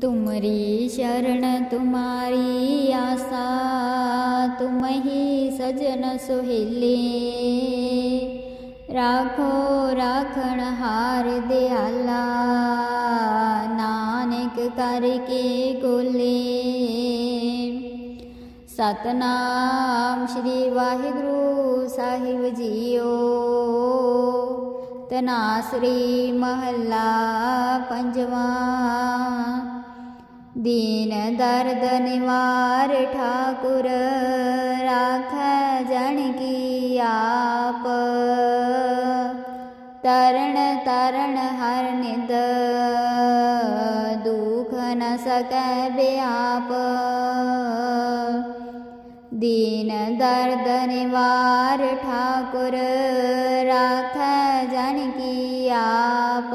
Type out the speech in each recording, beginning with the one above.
ਤੁਮਰੀ ਸ਼ਰਨ ਤੁਮਾਰੀ ਆਸਾ, ਤੁਮਹੀ ਸਜਨ ਸੁਹਿਲੇ। ਰਾਖੋ ਰਾਖਣ ਹਾਰ ਦਿਆਲਾ, ਨਾਨਕ ਕਰ ਕੇ ਕੋਲੇ। ਸਤਨਾਮ ਸ੍ਰੀ ਵਾਹਿਗੁਰੂ ਸਾਹਿਬ ਜੀਓ। ਤਨਾਸਰੀ ਮਹੱਲਾ ਪੰਜਵਾਂ दीन दर्द निवार ठाकुर राख जन की आप तरण तरण हर निद दुख न सक आप दीन दर्द निवार ठाकुर राख जन की आप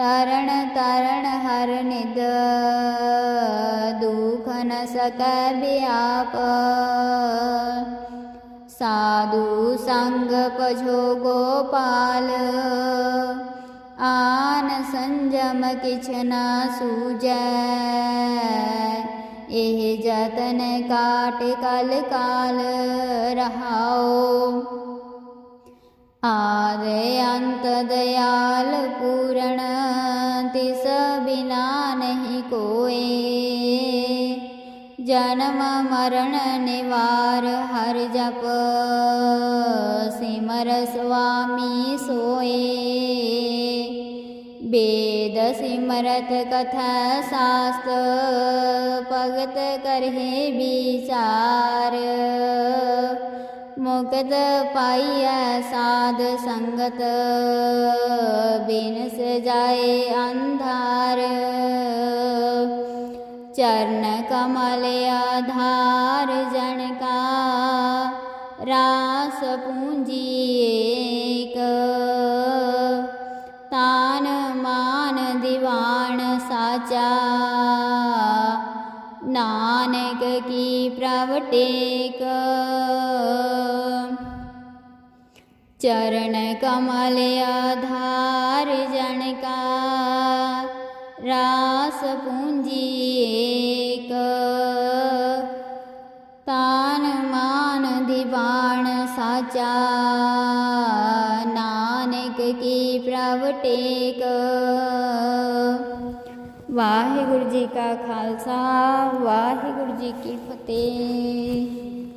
तरण तरण हरनिद दुख न सक्याप साधु संग पझो गोपाल। आन संजम किच न सूजय जतन काट कल काल रहाओ। आद्यान्तदयालपूरणतिसविना नहि कोये। जन्ममरणनिवार हर जप सिमर स्वामी सोये। वेद सिमरत कथा शास्त्र भगत करहे विचार। ਮੁਕਤ ਪਾਈਐ ਸਾਧ ਸੰਗਤ ਬਿਨ ਸਜਾਏ ਅੰਧਾਰ। ਚਰਨ ਕਮਲ ਆਧਾਰ ਜਨ ਕਾ ਰਾਸ ਪੂੰਜੀ ਏਕ। ਤਾਨ ਮਾਨ ਦੀਵਾਨ ਸਾਚਾ, ਨਾਨਕ ਕੀ ਪ੍ਰਵਟੇਕ ਚਰਨ ਕਮਲ ਆਧਾਰ ਜਨ ਕਾ ਰਾਸ ਪੂੰਜੀ ਏਕ। ਤਾਨ ਮਾਨ ਦੀਵਾਨ ਸਾਚਾ, ਨਾਨਕ ਕੀ ਪ੍ਰਵਟੇਕ ਵਾਹਿਗੁਰੂ ਜੀ ਕਾ ਖਾਲਸਾ, ਵਾਹਿਗੁਰੂ ਜੀ ਕੀ ਫਤਿਹ।